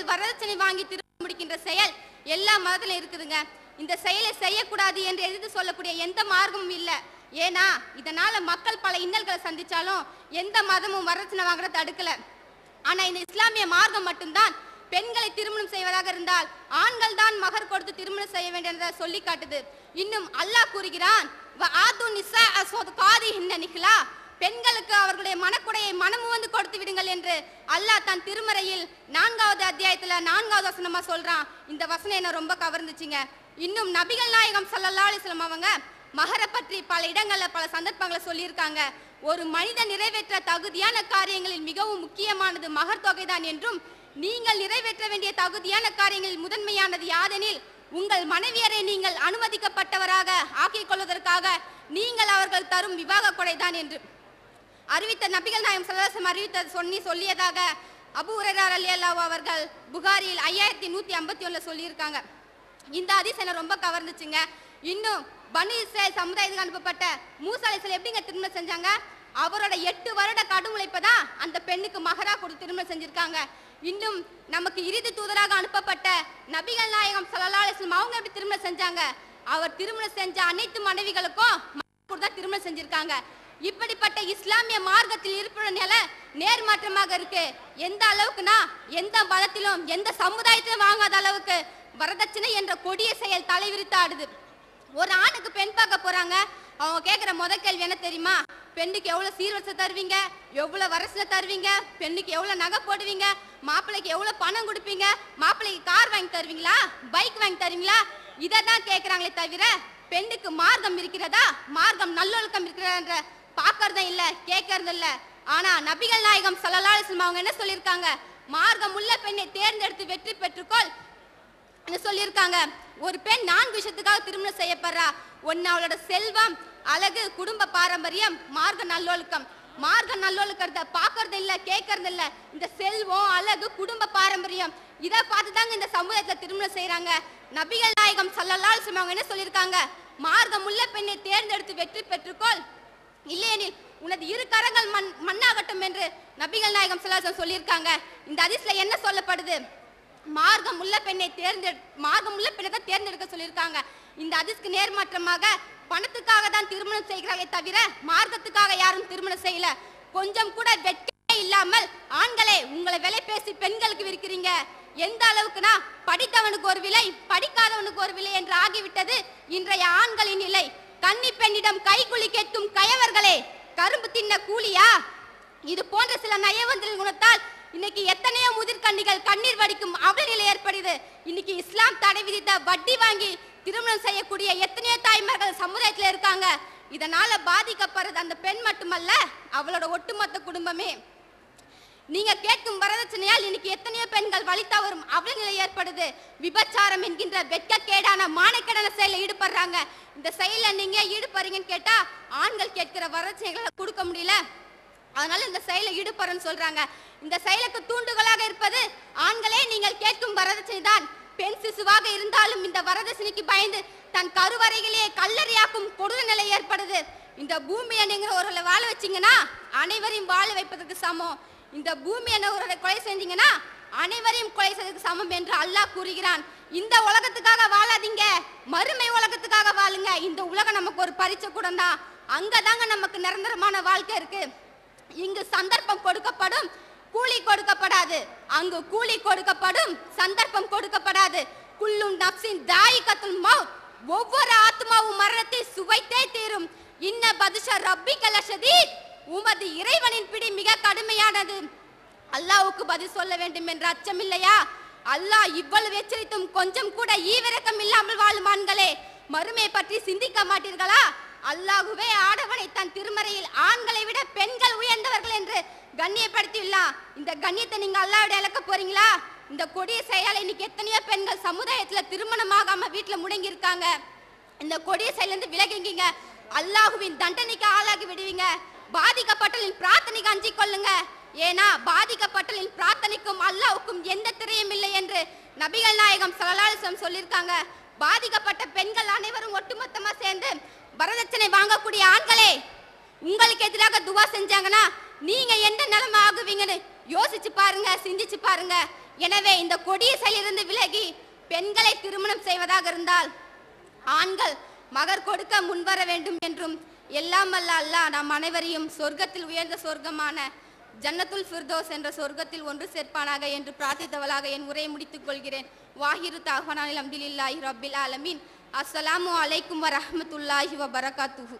முறையில் வரதட்சணை வாங்கி திருமணம் முடிக்கின்ற செயல் எல்லா மதத்திலும் இருக்குதுங்க. இந்த செயலை செய்யக்கூடாது என்று எதிர்த்து சொல்லக்கூடிய எந்த மார்க்கமும் இல்லை. ஏன்னா இதனால மக்கள் பல இன்னல்களை சந்திச்சாலும் எந்த மதமும் வரதட்சணை வாங்குறத தடுக்கல ஆனா இந்த இஸ்லாமிய மார்க்கம் மட்டும்தான் பெண்களை திருமணம் செய்வதாக இருந்தால் ஆண்கள் தான் மகர் கொடுத்து திருமணம் செய்ய வேண்டியதை சொல்லி காட்டுது இன்னும் அல்லாஹ் கூறுகிறான் பெண்களுக்கு அவர்களுடைய மனக்குடையை மனம் வந்து கொடுத்து விடுங்கள் என்று அல்லாஹ் தன் திருமறையில் நான்காவது அத்தியாயத்துல நான்காவது வசனமா சொல்றான். இந்த வசனம் என்ன ரொம்ப கவர்ந்துச்சுங்க. இன்னும் நபிகள் நாயகம் சல்லல்லா அலைஹி அவங்க மகரை பற்றி பல இடங்கள்ல பல சந்தர்ப்பங்களை சொல்லியிருக்காங்க. ஒரு மனித நிறைவேற்ற தகுதியான காரியங்களில் மிகவும் முக்கியமானது மகர் தொகை தான் என்றும் நீங்கள் நிறைவேற்ற வேண்டிய தகுதியான காரியங்களில் முதன்மையானது யாதெனில் உங்கள் மனைவியரை நீங்கள் அனுமதிக்கப்பட்டவராக ஆக்கிக் கொள்வதற்காக நீங்கள் அவர்கள் தரும் விவாக கொடைதான் என்று. அறிவித்த நபிகள் நாயம் சல்லாசம் அறிவித்த சொல்லி சொல்லியதாக அபு உரைரார் அலி அல்லாஹ் அவர்கள் புகாரில் ஐயாயிரத்தி நூற்றி ஐம்பத்தி ஒன்றில் சொல்லியிருக்காங்க. இந்த அதிசயம் ரொம்ப கவர்ந்துச்சுங்க. இன்னும் பனு இஸ்ரேல் சமுதாயத்துக்கு அனுப்பப்பட்ட மூசா எப்படிங்க திருமணம் செஞ்சாங்க? அவரோட எட்டு வருட கடும் உழைப்பை தான் அந்த பெண்ணுக்கு மகரா கொடுத்து திருமணம் செஞ்சிருக்காங்க. இன்னும் நமக்கு இறுதி தூதராக அனுப்பப்பட்ட நபிகள் நாயகம் ஸல்லல்லாஹு அவங்க எப்படி திருமணம் செஞ்சாங்க? அவர் திருமணம் செஞ்ச அனைத்து மனைவிகளுக்கும் தான் திருமணம் செஞ்சிருக்காங்க. இப்படிப்பட்ட இஸ்லாமிய மார்க்கத்தில் இருப்பவன நிலை நேர்மாற்றமாக இருக்கு. எந்த அளவுக்குனா எந்த மதத்திலும் எந்த சமுதாயத்திலும் வாங்காத அளவுக்கு வரதட்சணை என்ற கொடிய செயல் தலைவிரித்து ஆடுது. ஒரு ஆணுக்கு பெண் பார்க்க போறாங்க. அவங்க கேட்குற முத கேள்வி என்ன தெரியுமா? பெண்ணுக்கு எவ்வளோ சீர்வரிசை தருவீங்க? எவ்வளோ வரசுல தருவீங்க? பெண்ணுக்கு எவ்வளோ நகை போடுவீங்க? மாப்பிள்ளைக்கு எவ்வளோ பணம் கொடுப்பீங்க? மாப்பிள்ளைக்கு கார் வாங்கி தருவீங்களா? பைக் வாங்கி தருவீங்களா? இதை தான் கேட்குறாங்களே தவிர பெண்ணுக்கு மார்க்கம் இருக்கிறதா? மார்க்கம் நல்லொழுக்கம் இருக்கிறதா பார்க்கறதும் இல்ல கேட்கறதும் இல்ல. ஆனா நபிகள் நாயகம் ஸல்லல்லாஹு அலைஹி அவங்க என்ன சொல்லியிருக்காங்க? மார்க்கம் உள்ள பெண்ணை தேர்ந்தெடுத்து வெற்றி பெற்றுக்கொள் என்ன சொல்லியிருக்காங்க. ஒரு பெண் நான்கு விஷயத்துக்காக திருமணம் செய்யப்படுறா. ஒன்னு அவளோட செல்வம் அழகு குடும்ப பாரம்பரியம் மார்க்க நல்லொழுக்கம். மார்க்க நல்லொழுக்கத்தை பார்க்கறது இல்ல கேட்கறது இல்ல. இந்த செல்வம் அழகு குடும்ப பாரம்பரியம் இதை பார்த்து தாங்க இந்த சமுதாயத்துல திருமணம் செய்யறாங்க நபிகள் நாயகம் சல்லல்லால் அலைஹி அவங்க என்ன சொல்லியிருக்காங்க? மார்க்கம் உள்ள பெண்ணை தேர்ந்தெடுத்து வெற்றி பெற்றுக்கொள். இல்லையெனில் உனது இரு கரங்கள் மண் மண்ணாகட்டும் என்று நபிகள் நாயகம் சிலாசம் சொல்லியிருக்காங்க. இந்த ஹதீஸ்ல என்ன சொல்லப்படுது? மார்க்கம் உள்ள பெண்ணை தேர்ந்தெடு மார்க்கம் உள்ள பெண்ணை தான் தேர்ந்தெடுக்க சொல்லியிருக்காங்க. இந்த ஹதீஸ்க்கு நேர்மாற்றமாக பணத்துக்காக தான் திருமணம் செய்கிறாரே தவிர மார்க்கத்துக்காக யாரும் திருமணம் செய்யல. கொஞ்சம் கூட வெட்கமே இல்லாமல் ஆண்களே உங்களை விலை பேசி பெண்களுக்கு விற்கிறீங்க. எந்த அளவுக்குனா படித்தவனுக்கு ஒரு விலை படிக்காதவனுக்கு ஒரு விலை என்று ஆகிவிட்டது இன்றைய ஆண்களின் நிலை. கன்னி பெண்ணிடம் கைகுலி கேட்கும் கயவர்களே கரும்பு தின்ன கூலியா? இது போன்ற சில நயவந்திர குணத்தால் இன்னைக்கு எத்தனையோ முதிர்கண்ணிகள் கண்ணீர் வடிக்கும் அவல நிலை ஏற்படுது. இன்னைக்கு இஸ்லாம் தடை விதித்த வட்டி வாங்கி திருமணம் செய்யக்கூடிய எத்தனையோ தாய்மார்கள் சமுதாயத்தில் இருக்காங்க. இதனால பாதிக்கப்படுறது அந்த பெண் மட்டுமல்ல அவளோட ஒட்டுமொத்த குடும்பமே. நீங்க கேட்கும் வரதட்சணையால் இன்னைக்கு எத்தனையோ பெண்கள் வழி தவறும் அவல நிலை ஏற்படுது. விபச்சாரம் என்கின்ற வெட்கக்கேடான மானக்கடன செயலில் ஈடுபடுறாங்க. இந்த செயல நீங்க ஈடுபடுறீங்கன்னு கேட்டா ஆண்கள் கேட்கிற வரதட்சணைகளை கொடுக்க முடியல. அதனால இந்த செயலை ஈடுபடுறேன்னு சொல்றாங்க. இந்த செயலுக்கு தூண்டுகளாக இருப்பது ஆண்களே நீங்கள் கேட்கும் வரதட்சணை தான். பெண் சிசுவாக இருந்தாலும் இந்த வரதட்சணைக்கு பயந்து தன் கருவறையிலேயே கல்லறையாக்கும் கொடூர நிலை ஏற்படுது. இந்த பூமியை நீங்க ஒருவரை வாழ வச்சீங்கன்னா அனைவரையும் வாழ வைப்பதற்கு சமம். இந்த பூமி என்ன ஒருவரை கொலை செஞ்சீங்கன்னா அனைவரையும் கொலை செய்வதற்கு சமம் என்று அல்லாஹ் கூறுகிறான். இந்த உலகத்துக்காக வாழாதீங்க. மறுமை உலகத்துக்காக வாழுங்க. இந்த உலகம் நமக்கு ஒரு பரிச்சை கூட தான். அங்கதாங்க நமக்கு நிரந்தரமான வாழ்க்கை இருக்கு. இங்கு சந்தர்ப்பம் கொடுக்கப்படும் கூலி கொடுக்கப்படாது. அங்கு கூலி கொடுக்கப்படும் சந்தர்ப்பம் கொடுக்கப்படாது. குல்லும் நப்சின் தாயிகத்துல் மௌத். ஒவ்வொரு ஆத்மாவும் மரணத்தை சுவைத்தே தீரும். இன்ன பதுஷ ரப்பிக்கல ஷதீத். உமது இறைவனின் பிடி மிக கடுமையானது. அல்லாவுக்கு பதில் சொல்ல வேண்டும் என்ற அச்சம் இல்லையா? அல்லாஹ் இவ்வளவு எச்சரித்தும் கொஞ்சம் கூட ஈவிரக்கம் இல்லாமல் வாழும் ஆண்களே மறுமை பற்றி சிந்திக்க மாட்டீர்களா? அல்லாஹுவே ஆடவனை தன் திருமறையில் ஆண்களை விட பெண்கள் உயர்ந்தவர்கள் என்று கண்ணியப்படுத்தியுள்ளான் இந்த கண்ணியத்தை நீங்க அல்லாவிட இழக்க போறீங்களா? இந்த கொடிய செயலை இன்னைக்கு எத்தனையோ பெண்கள் சமுதாயத்துல திருமணமாகாம வீட்டுல முடங்கி இருக்காங்க இந்த கொடிய செயலிருந்து விலகிங்க அல்லாஹுவின் தண்டனைக்கு ஆளாகி விடுவீங்க. பாதிக்கப்பட்டலின் பிரார்த்தனைக்கு அஞ்சிக் கொள்ளுங்க. ஏனா பாதிக்கப்பட்டலின் பிரார்த்தனைக்கும் அல்லாவுக்கும் எந்த திரையும் இல்லை என்று நபிகள் நாயகம் சலலாலிசம் சொல்லியிருக்காங்க. பாதிக்கப்பட்ட பெண்கள் அனைவரும் ஒட்டுமொத்தமா சேர்ந்து வரதட்சணை வாங்கக்கூடிய ஆண்களே உங்களுக்கு எதிராக துவா செஞ்சாங்கன்னா நீங்க எந்த நிலைமை ஆகுவீங்கன்னு யோசிச்சு பாருங்க சிந்திச்சு பாருங்க. எனவே இந்த கொடிய செயலிருந்து விலகி பெண்களை திருமணம் செய்வதாக இருந்தால் ஆண்கள் மகர் கொடுக்க முன்வர வேண்டும் என்றும் எல்லாம் அல்ல அல்லாஹ் நம் அனைவரையும் சொர்க்கத்தில் உயர்ந்த சொர்க்கமான ஜன்னத்துல் ஃபிர்தோஸ் என்ற சொர்க்கத்தில் ஒன்று சேர்ப்பானாக என்று பிரார்த்தித்தவளாக என் உரையை முடித்துக் கொள்கிறேன். வாஹிரு தாஹ்வானில் அம்திலில்லாஹி ரபில் ஆலமீன். அஸ்ஸலாமு அலைக்கும் வரஹமத்துல்லாஹி வபரகாத்துஹு.